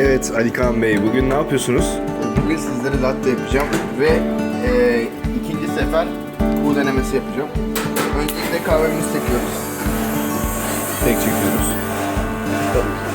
Evet Ali Kaan Bey bugün ne yapıyorsunuz? Bugün sizlere latte yapacağım ve e, ikinci sefer bu denemesi yapacağım. Öncelikle kahvemizi çekiyoruz. Tek çekiyoruz. Yandan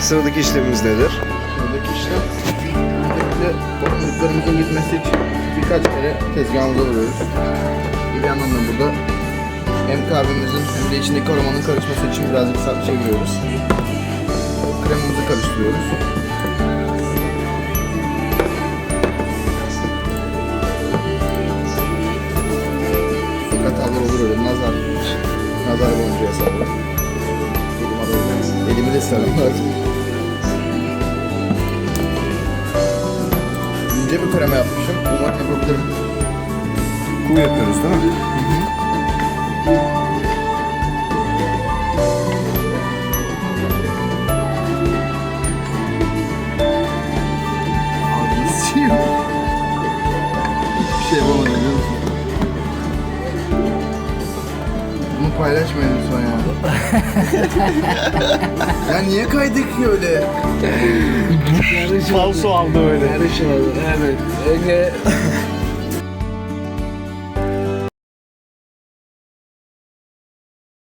Sıradaki işlemimiz nedir? Şuradaki işlem özellikle topluluklarımızın gitmesi için birkaç kere tezgahımıza vuruyoruz. Bir yandan da burada hem kahvemizin hem de içindeki aromanın karışması için birazcık sert çeviriyoruz. Kremamızı karıştırıyoruz. Fakat havalar olur öyle nazar. Nazar boncuğu hesabı. Elimi de sarım lazım. İnce bir krema yapmışım. Umarım yapabilirim. Kuğu yapıyoruz değil mi? Ağzını paylaşmayın lütfen ya. ya niye kaydık ki öyle? Falso aldı öyle. Yarış oldu. Evet. Ege